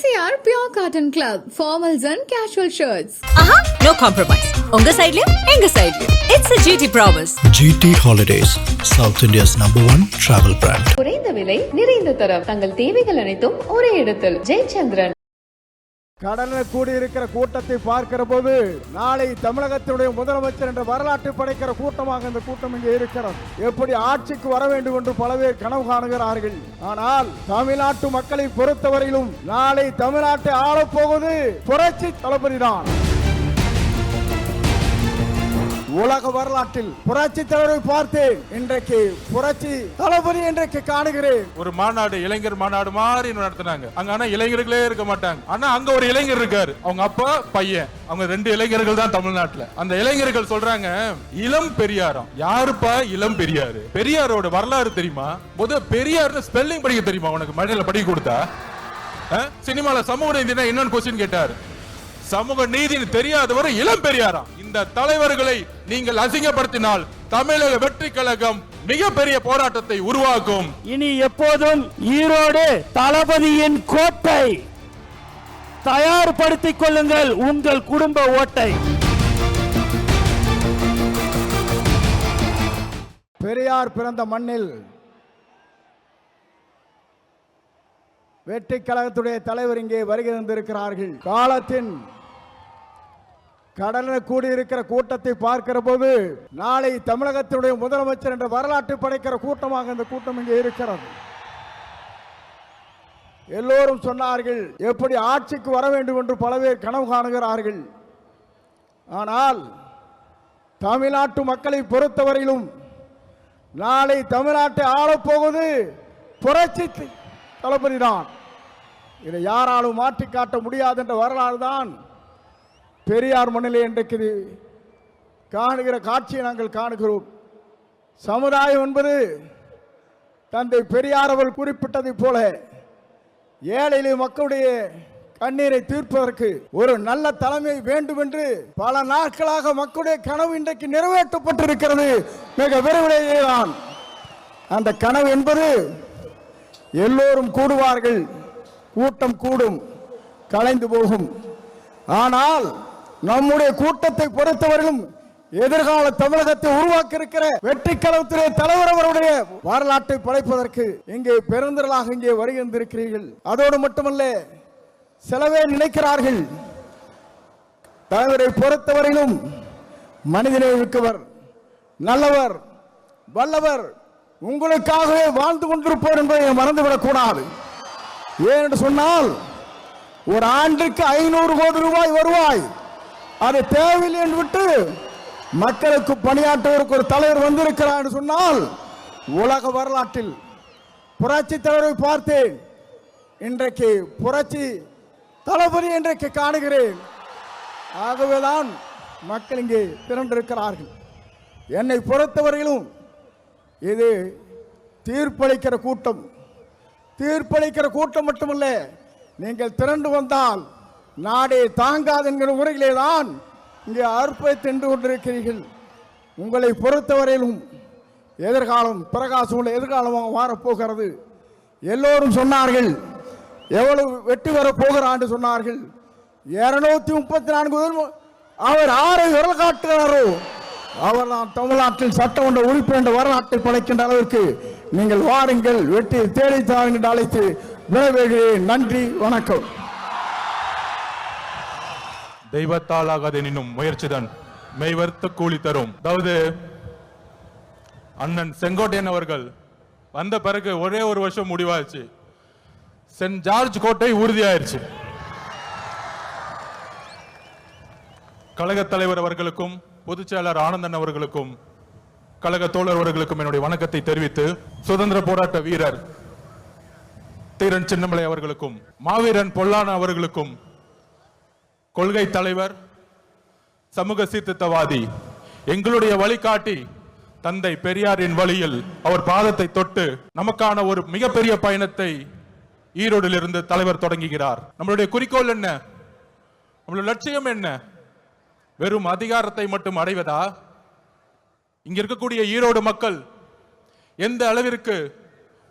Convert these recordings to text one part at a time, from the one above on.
MCR Pure Cotton Club, formals and casual shirts. ஆஹா no compromise உங்க சைடுலயும் எங்க சைடுலயும் it's a GT promise GT Holidays, South India's number one travel brand. குறைந்த விலை நிறைந்த தரம் தங்கள் தேவைகள் அனைத்தும் ஒரே இடத்தில் ஜெயச்சந்திரன் கடலில் கூடியிருக்கிற கூட்டத்தை பார்க்கிற போது நாளை தமிழகத்தினுடைய முதலமைச்சர் என்ற வரலாற்று படைக்கிற கூட்டமாக இந்த கூட்டம் இங்கே இருக்கிறது. எப்படி ஆட்சிக்கு வர வேண்டும் என்று பல பேர் கனவு காணுகிறார்கள். ஆனால் தமிழ்நாட்டு மக்களை பொறுத்தவரையிலும் நாளை தமிழ்நாட்டை ஆளப்போவது புரட்சி தளபதிதான். உலக வரலாற்றில் புரட்சி தலைவரை பார்த்தேன் இன்றைக்கு புரட்சி தளபதி இன்றைக்கு காணுகிறேன். ஒரு மாநாடு இளைஞர் மாநாடு மாதிரி நடத்தினாங்க. அங்க ஆனா இளைஞர்களே இருக்க மாட்டாங்க. ஆனா அங்க ஒரு இளைஞர் இருக்காரு. அவங்க அப்பா பையன். அவங்க ரெண்டு இளைஞர்கள் தான் தமிழ்நாட்டுல. அந்த இளைஞர்கள் சொல்றாங்க இளம் பெரியாரம். யாருப்பா இளம் பெரியாரு? பெரியாரோட வரலாறு தெரியுமா? முத பெரியார்னு ஸ்பெல்லிங் படிக்க தெரியுமா உனக்கு? மழையில படிக்க கொடுத்தா? சினிமால சமூக நீதினா என்னன்னு கொஸ்டின் கேட்டாரு. சமூக நீதினு தெரியாதவர் இளம் பெரியாராம். இந்த தலைவர்களை நீங்கள் அசிங்கப்படுத்தினால் தமிழக வெற்றி கழகம் மிகப்பெரிய போராட்டத்தை உருவாக்கும். இனி எப்போதும் ஈரோடு தளபதியின் கோட்டை தயார்படுத்திக் கொள்ளுங்கள் உங்கள் குடும்ப ஓட்டை. பெரியார் பிறந்த மண்ணில் வெற்றி கழகத்துடைய தலைவர் இங்கே வருகை தந்திருக்கிறார்கள். காலத்தின் கடலில் கூடியிருக்கிற கூட்டத்தை பார்க்கிற போது நாளை தமிழகத்தினுடைய முதலமைச்சர் என்ற வரலாற்று படைக்கிற கூட்டமாக இந்த கூட்டம் இங்கே இருக்கிறது. எல்லோரும் சொன்னார்கள் எப்படி ஆட்சிக்கு வர வேண்டும் என்று பல பேர் கனவு காணுகிறார்கள். ஆனால் தமிழ்நாட்டு மக்களை பொறுத்தவரையிலும் நாளை தமிழ்நாட்டை ஆளப்போவது புரட்சி தளபதி தான். இதை யாராலும் மாற்றி காட்ட முடியாது என்ற வரலாறு தான் பெரியார் மண்ணிலே இன்றைக்கு காணுகிற காட்சியை நாங்கள் காணுகிறோம். சமுதாயம் என்பது தந்தை பெரியார் அவர்கள் குறிப்பிட்டதைப் போல ஏழையிலே மக்களுடைய கண்ணீரை தீர்ப்பதற்கு ஒரு நல்ல தலைமை வேண்டும் என்று பல நாட்களாக மக்களுடைய கனவு இன்றைக்கு நிறைவேற்றப்பட்டிருக்கிறது. மிக விரைவிலேயே தான். அந்த கனவு என்பது எல்லோரும் கூடுவார்கள். கூட்டம் கூடும். கலைந்து போகும். ஆனால் நம்முடைய கூட்டத்தை பொறுத்தவரையிலும் எதிர்கால தமிழகத்தை உருவாக்கி இருக்கிற வெற்றி கழகத்துறை தலைவர் அவருடைய வரலாற்றை படைப்பதற்கு இங்கே பெருந்திரளாக இங்கே வருகின்றிருக்கிறீர்கள். அதோடு மட்டுமல்ல சிலவே நினைக்கிறார்கள் தலைவரை பொறுத்தவரையிலும் மனிதனை இருக்கவர் நல்லவர் வல்லவர் உங்களுக்காகவே வாழ்ந்து கொண்டிருப்பவர் என்பதை மறந்துவிடக் கூடாது ஏன் என்று சொன்னால் ஒரு ஆண்டுக்கு ஐநூறு கோடி ரூபாய் வருவாய். அது தேவையில்லை என்று விட்டு மக்களுக்கு பணியாற்றுவதற்கு ஒரு தலைவர் வந்திருக்கிறார் என்று சொன்னால் உலக வரலாற்றில் புரட்சி தலைவரை பார்த்தேன். இன்றைக்கு புரட்சி தளபதி இன்றைக்கு காணுகிறேன். ஆகவேதான் மக்கள் இங்கே திரண்டிருக்கிறார்கள். என்னை பொறுத்தவரையிலும் இது தீர்ப்பளிக்கிற கூட்டம். தீர்ப்பளிக்கிற கூட்டம் மட்டுமல்ல நீங்கள் திரண்டு வந்தால் நாடே தாங்காது என்கிற முறையிலே தான் இங்கே அற்பை தின்று கொண்டிருக்கிறீர்கள். உங்களை பொறுத்தவரையிலும் எதிர்காலம் பிரகாசம் உள்ள எதிர்காலமாக மாறப்போகிறது. எல்லோரும் சொன்னார்கள் எவ்வளவு வெட்டி வரப்போகிறான்னு சொன்னார்கள். இருநூத்தி முப்பத்தி நான்கு அவர் ஆறு விரல் காட்டுகிறாரோ அவர் தான் தமிழ்நாட்டில் சட்டமன்ற உறுப்பினர் என்ற வரலாற்றை படைக்கின்ற அளவிற்கு நீங்கள் வாருங்கள் வெற்றி தேடி தாருங்கள் என்று அழைத்து விளைவேகிறேன் நன்றி வணக்கம். தெய்வத்தால் ஆகாதெனினும் முயற்சிதான் மெய்வர்த்து கூலி தரும் அதாவது அண்ணன் செங்கோட்டையன் அவர்கள் வந்த பிறகு ஒரே ஒரு வருஷம் முடிவாச்சு சென்ட் ஜார்ஜ் கோட்டை உறுதியாயிருச்சு. கழக தலைவர் அவர்களுக்கும் பொதுச் செயலர் ஆனந்தன் அவர்களுக்கும் கழக தோழர் அவர்களுக்கும் என்னுடைய வணக்கத்தை தெரிவித்து சுதந்திர போராட்ட வீரர் தீரன் சின்னமலை அவர்களுக்கும் மாவீரன் பொல்லான அவர்களுக்கும் கொள்கை தலைவர் சமூக சீர்திருத்தவாதி எங்களுடைய வழிகாட்டி தந்தை பெரியாரின் வழியில் அவர் பாதத்தை தொட்டு நமக்கான ஒரு மிகப்பெரிய பயணத்தை ஈரோடிலிருந்து தலைவர் தொடங்குகிறார். நம்மளுடைய குறிக்கோள் என்ன? நம்மளுடைய லட்சியம் என்ன? வெறும் அதிகாரத்தை மட்டும் அடைவதா? இங்க இருக்கக்கூடிய ஈரோடு மக்கள் எந்த அளவிற்கு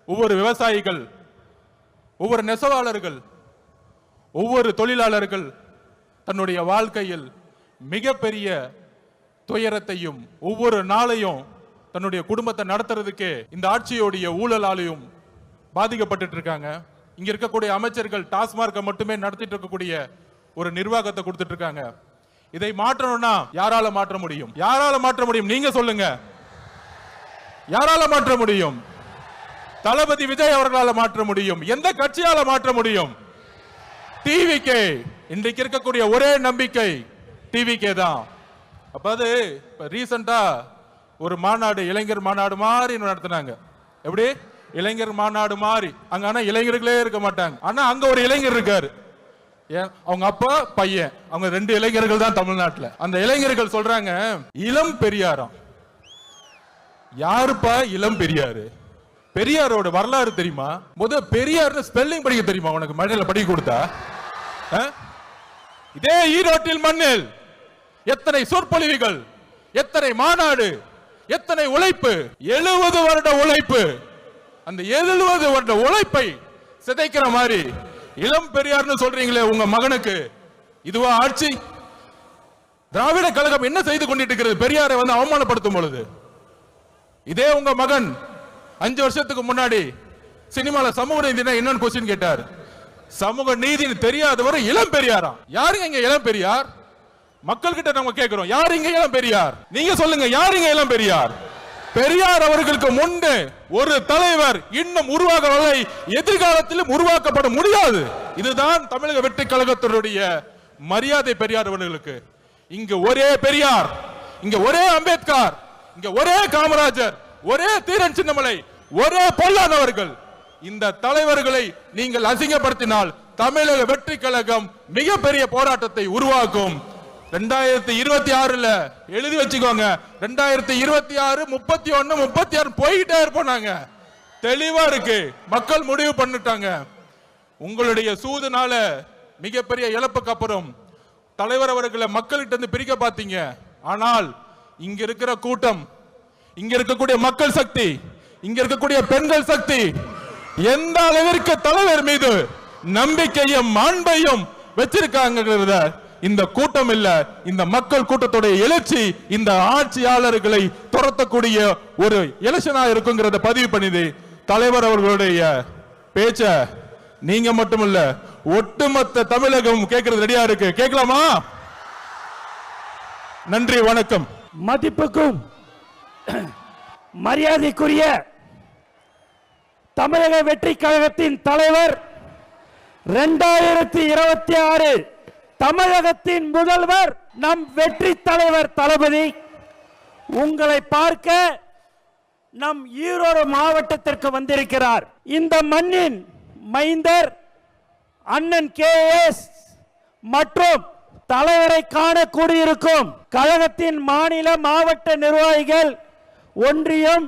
ஒவ்வொரு விவசாயிகள் ஒவ்வொரு நெசவாளர்கள் ஒவ்வொரு தொழிலாளர்கள் தன்னுடைய வாழ்க்கையில் மிகப்பெரிய துயரத்தையும் ஒவ்வொரு நாளையும் தன்னுடைய குடும்பத்தை நடத்துறதுக்கே இந்த ஆட்சியோடைய ஊழலாலையும் பாதிக்கப்பட்டுட்டு இருக்காங்க இங்க இருக்கக்கூடிய அமைச்சர்கள் டாஸ்மார்க்கை மட்டுமே நடத்திட்டு இருக்கக்கூடிய ஒரு நிர்வாகத்தை கொடுத்துட்டு இருக்காங்க இதை மாற்றணும்னா யாரால மாற்ற முடியும்? யாரால மாற்ற முடியும்? நீங்க சொல்லுங்க. யாரால மாற்ற முடியும்? தளபதி விஜய் அவர்களால் மாற்ற முடியும்? எந்த கட்சியால மாற்ற முடியும்? டிவிகே இன்றைக்கு இருக்கக்கூடிய ஒரே நம்பிக்கை டிவிகே தான். அப்பாவது இப்போ ரீசண்டாக ஒரு மாநாடு இளைஞர் மாநாடு மாதிரி நடத்தினாங்க. எப்படி? இளைஞர் மாநாடு மாதிரி. அங்க ஆனா இளைஞர்களே இருக்க மாட்டாங்க. ஆனா அங்க ஒரு இளைஞர் இருக்காரு. ஏன் அவங்க அப்பா பையன். அவங்க ரெண்டு இளைஞர்கள் தான் தமிழ்நாட்டில். அந்த இளைஞர்கள் சொல்றாங்க இளம் பெரியாராம். யாருப்பா இளம் பெரியாரு? பெரியாரோட வரலாறு தெரியுமா? முத பெரியார் ஸ்பெல்லிங் படிக்க தெரியுமா உனக்கு? மழையில படிக்க கொடுத்தா? ஆ? இதே ஈரோட்டில் மண்ணில் எத்தனை சொற்பொழிவுகள் எத்தனை மாநாடு எத்தனை உழைப்பு எழுபது வருட உழைப்பு அந்த எழுபது வருட உழைப்பை சிதைக்கிற மாதிரி இளம் பெரியார்னு சொல்றீங்களே உங்க மகனுக்கு. இதுவா ஆட்சி? திராவிட கழகம் என்ன செய்து கொண்டிருக்கிறது? பெரியாரை வந்து அவமானப்படுத்தும் பொழுது. இதே உங்க மகன் அஞ்சு வருஷத்துக்கு முன்னாடி சினிமால சமூக நீதினா என்னன்னு கொஸ்டின் கேட்டார். சமூக நீதினு தெரியாதவர் இளம் பெரியாராம். யாருங்க இங்க இளம் பெரியார்? மக்கள் கிட்ட நம்ம கேட்கிறோம் யார் இங்க இளம் பெரியார்? நீங்க சொல்லுங்க யார் இங்க இளம் பெரியார்? பெரியார் அவர்களுக்கு முன்பு ஒரு தலைவர் இன்னும் உருவாகவில்லை. எதிர்காலத்திலும் உருவாக்கப்பட முடியாது. இதுதான் தமிழக வெற்றி கழகத்தினுடைய மரியாதை பெரியார் அவர்களுக்கு. இங்க ஒரே பெரியார் இங்க ஒரே அம்பேத்கர் இங்க ஒரே காமராஜர் ஒரே தீரன் சின்னமலை ஒரே பொல்லாதவர்கள். இந்த தலைவர்களை நீங்கள் அசிங்கப்படுத்தினால் தமிழக வெற்றி கழகம் மிகப்பெரிய போராட்டத்தை உருவாக்கும். ரெண்டாயிரத்தி இருபத்தி ஆறுல எழுதி வச்சுக்கோங்க. ரெண்டாயிரத்தி இருபத்தி ஆறு முப்பத்தி ஒன்னு முப்பத்தி ஆறு போய்கிட்டே இருப்போம் நாங்க. தெளிவா இருக்கு. மக்கள் முடிவு பண்ணிட்டாங்க. உங்களுடைய சூதுனால மிகப்பெரிய இழப்புக்கு அப்புறம் தலைவர் அவர்களை மக்கள்கிட்ட இருந்து பிரிக்க பார்த்தீங்க ஆனால் இங்க இருக்கிற கூட்டம் இங்க இருக்கக்கூடிய மக்கள் சக்தி இங்க இருக்கக்கூடிய பெண்கள் சக்தி எந்த அளவிற்கு தலைவர் மீது நம்பிக்கையும் மாண்பையும் வச்சிருக்காங்கிறத இந்த கூட்டம் இல்ல இந்த மக்கள் கூட்டத்துடைய எழுச்சி இந்த ஆட்சியாளர்களை துரத்தக்கூடிய ஒரு எலெக்ஷனா இருக்குங்கிறத பதிவு பண்ணிது தலைவர் அவர்களுடைய பேச்ச. நீங்க மட்டுமல்ல ஒட்டுமொத்த தமிழகம் கேட்கறது ரெடியா இருக்கு. கேட்கலாமா? நன்றி வணக்கம். மதிப்புக்கும் மரியாதைக்குரிய தமிழக வெற்றி கழகத்தின் தலைவர் இரண்டாயிரத்தி இருபத்தி ஆறு தமிழகத்தின் முதல்வர் நம் வெற்றி தலைவர் தளபதி. உங்களை பார்க்க நம் ஈரோடு மாவட்டத்திற்கு வந்திருக்கிறார். இந்த மண்ணின் மைந்தர் அண்ணன் கே எஸ் மற்றும் தலைவரை காண கூடியிருக்கும் கழகத்தின் மாநில மாவட்ட நிர்வாகிகள் ஒன்றியம்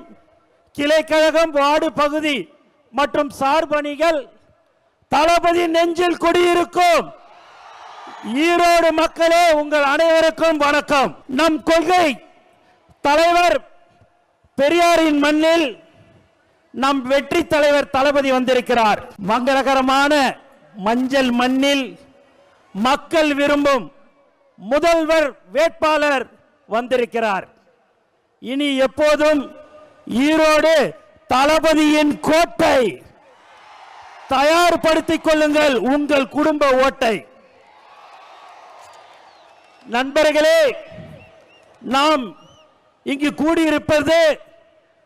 கிளைக்கழகம் வார்டு பகுதி மற்றும் சார்பணிகள் தளபதி நெஞ்சில் குடியிருக்கும். ஈரோடு மக்களே உங்கள் அனைவருக்கும் வணக்கம். நம் கொள்கை தலைவர் பெரியாரின் மண்ணில் நம் வெற்றி தலைவர் தளபதி வந்திருக்கிறார். மங்களகரமான மஞ்சள் மண்ணில் மக்கள் விரும்பும் முதல்வர் வேட்பாளர் வந்திருக்கிறார். இனி எப்போதும் ஈரோடு தளபதியின் கோட்டை தயார்படுத்திக் கொள்ளுங்கள் உங்கள் குடும்ப ஓட்டை. நண்பர்களே நாம் இங்கு கூடியிருப்பது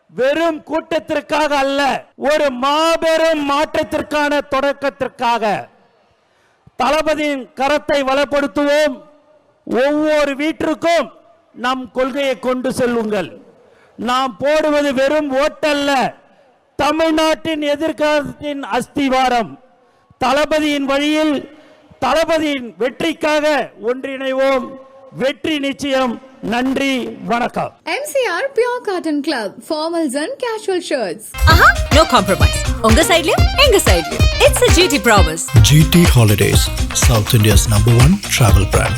வெறும் கூட்டத்திற்காக அல்ல ஒரு மாபெரும் மாற்றத்திற்கான தொடக்கத்திற்காக. தளபதியின் கரத்தை வளப்படுத்துவோம் ஒவ்வொரு வீட்டிற்கும் நம் கொள்கையை கொண்டு செல்லுங்கள். நாம் போடுவது வெறும் ஓட்டல்ல. தமிழ்நாட்டின் எதிர்காலத்தின் அஸ்திவாரம். தளபதியின் வழியில் தளபதியின் வெற்றிக்காக ஒன்றிணைவோம். வெற்றி நிச்சயம். நன்றி வணக்கம். MCR Pure Cotton Club, formals and casual shirts. ஆஹா நோ காம்ப்ரமைஸ் உங்க சைடுலயும் எங்க சைடுலயும் it's a GT promise GT Holidays, South India's number one travel brand.